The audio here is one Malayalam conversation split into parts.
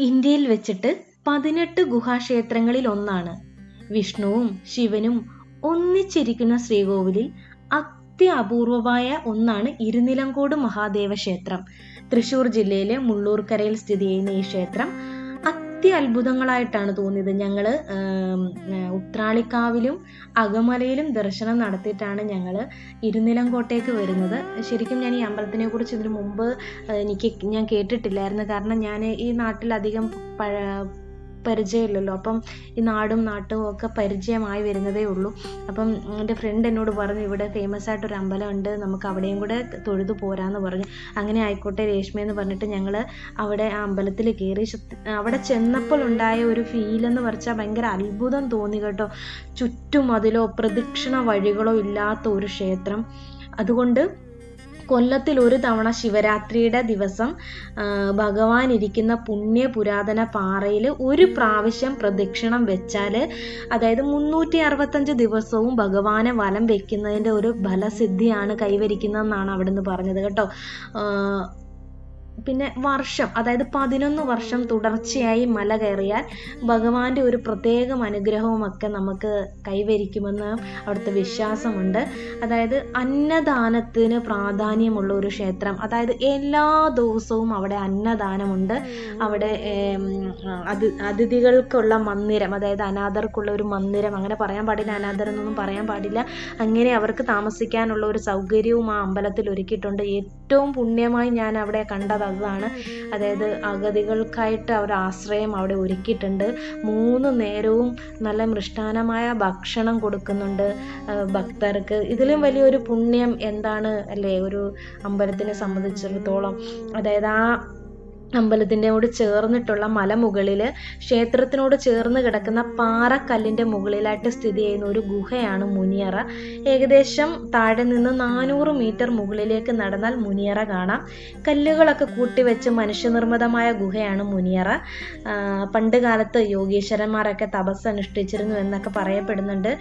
ഇന്ത്യയിൽ വെച്ചിട്ട് പതിനെട്ട് ഗുഹാക്ഷേത്രങ്ങളിൽ ഒന്നാണ്. വിഷ്ണുവും ശിവനും ഒന്നിച്ചിരിക്കുന്ന ശ്രീകോവിലിൽ അത്യപൂർവമായ ഒന്നാണ് ഇരുനിലങ്കോട് മഹാദേവ ക്ഷേത്രം തൃശൂർ ജില്ലയിലെ മുള്ളൂർക്കരയിൽ സ്ഥിതി ചെയ്യുന്ന ഈ ക്ഷേത്രം അത്യത്ഭുതങ്ങളായിട്ടാണ് തോന്നിയത്. ഞങ്ങൾ ഉത്രാളിക്കാവിലും അകമലയിലും ദർശനം നടത്തിയിട്ടാണ് ഞങ്ങൾ ഇരുനിലങ്കോട്ടേക്ക് വരുന്നത്. ശരിക്കും ഞാൻ ഈ അമ്പലത്തിനെ കുറിച്ച് ഇതിനു മുമ്പ് എനിക്ക് ഞാൻ കേട്ടിട്ടില്ലായിരുന്നു. കാരണം ഞാൻ ഈ നാട്ടിലധികം പഴ പരിചയമില്ലല്ലോ. അപ്പം ഈ നാടും നാട്ടും ഒക്കെ പരിചയമായി വരുന്നതേ ഉള്ളൂ. അപ്പം എന്റെ ഫ്രണ്ട് എന്നോട് പറഞ്ഞു ഇവിടെ ഫേമസ് ആയിട്ടൊരു അമ്പലമുണ്ട്. നമുക്ക് അവിടെയും കൂടെ തൊഴുതു പോരാന്ന് പറഞ്ഞു. അങ്ങനെ ആയിക്കോട്ടെ രേഷ്മ എന്ന് പറഞ്ഞിട്ട് ഞങ്ങൾ അവിടെ ആ അമ്പലത്തിൽ കയറി അവിടെ ചെന്നപ്പോൾ ഉണ്ടായ ഒരു ഫീൽ എന്ന് പറഞ്ഞാൽ ഭയങ്കര അത്ഭുതം തോന്നി കേട്ടോ. ചുറ്റും അതിലോ പ്രദക്ഷിണ വഴികളോ ഇല്ലാത്ത ഒരു ക്ഷേത്രം. അതുകൊണ്ട് കൊല്ലത്തിൽ ഒരു തവണ ശിവരാത്രിയുടെ ദിവസം ഭഗവാൻ ഇരിക്കുന്ന പുണ്യ പുരാതന പാറയിൽ ഒരു പ്രാവശ്യം പ്രദക്ഷിണം വെച്ചാൽ അതായത് മുന്നൂറ്റി അറുപത്തഞ്ച് ദിവസവും ഭഗവാനെ വലം വെക്കുന്നതിന്റെ ഒരു ഫലസിദ്ധിയാണ് കൈവരിക്കുന്നതെന്നാണ് അവിടുന്ന് പറഞ്ഞത് കേട്ടോ. പിന്നെ വർഷം അതായത് പതിനൊന്ന് വർഷം തുടർച്ചയായി മല കയറിയാൽ ഭഗവാന്റെ ഒരു പ്രത്യേകം അനുഗ്രഹവുമൊക്കെ നമുക്ക് കൈവരിക്കുമെന്ന് അവിടുത്തെ വിശ്വാസമുണ്ട്. അതായത് അന്നദാനത്തിന് പ്രാധാന്യമുള്ള ഒരു ക്ഷേത്രം. അതായത് എല്ലാ ദിവസവും അവിടെ അന്നദാനമുണ്ട്. അവിടെ അത് അതിഥികൾക്കുള്ള മന്ദിരം അതായത് അനാഥർക്കുള്ള ഒരു മന്ദിരം. അങ്ങനെ പറയാൻ പാടില്ല അനാഥർ എന്നൊന്നും പറയാൻ പാടില്ല. അങ്ങനെ അവർക്ക് താമസിക്കാനുള്ള ഒരു സൗകര്യവും ആ അമ്പലത്തിൽ ഒരുക്കിയിട്ടുണ്ട്. ഏറ്റവും പുണ്യമായി ഞാൻ അവിടെ കണ്ടത് അതാണ് അതായത് അഗതികൾക്കായിട്ട് അവർ ആശ്രയം അവിടെ ഒരുക്കിയിട്ടുണ്ട്. മൂന്ന് നേരവും നല്ല മൃഷ്ടാനമായ ഭക്ഷണം കൊടുക്കുന്നുണ്ട് ഭക്തർക്ക്. ഇതിലും വലിയൊരു പുണ്യം എന്താണ് അല്ലേ? ഒരു അമ്പലത്തിനെ സംബന്ധിച്ചിടത്തോളം. അതായത് ആ അമ്പലത്തിനോട് ചേർന്നിട്ടുള്ള മലമുകളിൽ ക്ഷേത്രത്തിനോട് ചേർന്ന് കിടക്കുന്ന പാറക്കല്ലിന്റെ മുകളിലായിട്ട് സ്ഥിതി ചെയ്യുന്ന ഒരു ഗുഹയാണ് മുനിയറ. ഏകദേശം താഴെ നിന്ന് നാനൂറ് മീറ്റർ മുകളിലേക്ക് നടന്നാൽ മുനിയറ കാണാം. കല്ലുകളൊക്കെ കൂട്ടിവെച്ച് മനുഷ്യനിർമ്മിതമായ ഗുഹയാണ് മുനിയറ. പണ്ട് കാലത്ത് യോഗീശ്വരന്മാരൊക്കെ തപസ് അനുഷ്ഠിച്ചിരുന്നു എന്നൊക്കെ പറയപ്പെടുന്നുണ്ട്.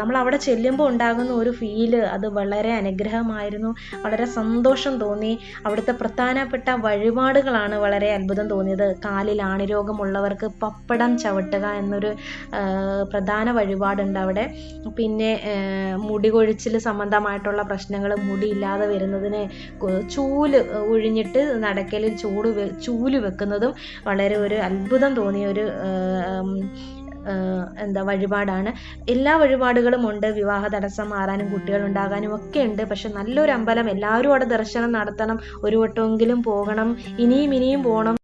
നമ്മൾ അവിടെ ചെല്ലുമ്പോൾ ഉണ്ടാകുന്ന ഒരു ഫീൽ അത് വളരെ അനുഗ്രഹമായിരുന്നു. വളരെ സന്തോഷം തോന്നി. അവിടുത്തെ പ്രധാനപ്പെട്ട വഴിപാടുകളാണ് ആണ് വളരെ അത്ഭുതം തോന്നിയത്. കാലിൽ ആണിരോഗമുള്ളവർക്ക് പപ്പടം ചവിട്ടുക എന്നൊരു പ്രധാന വഴിപാടുണ്ട് അവിടെ. പിന്നെ മുടി കൊഴിച്ചിൽ സംബന്ധമായിട്ടുള്ള പ്രശ്നങ്ങൾ മുടി ഇല്ലാതെ വരുന്നതിന് ചൂൽ ഒഴിഞ്ഞിട്ട് നടക്കലിൽ ചൂട് ചൂൽ വെക്കുന്നതും വളരെ ഒരു അത്ഭുതം തോന്നിയ ഒരു എന്താ വഴിപാടാണ്. എല്ലാ വഴിപാടുകളും ഉണ്ട്. വിവാഹ തടസ്സം മാറാനും കുട്ടികൾ ഉണ്ടാകാനും ഒക്കെ ഉണ്ട്. പക്ഷെ നല്ലൊരു അമ്പലം എല്ലാവരും അവിടെ ദർശനം നടത്തണം. ഒരു വട്ടമെങ്കിലും പോകണം. ഇനിയും ഇനിയും പോകണം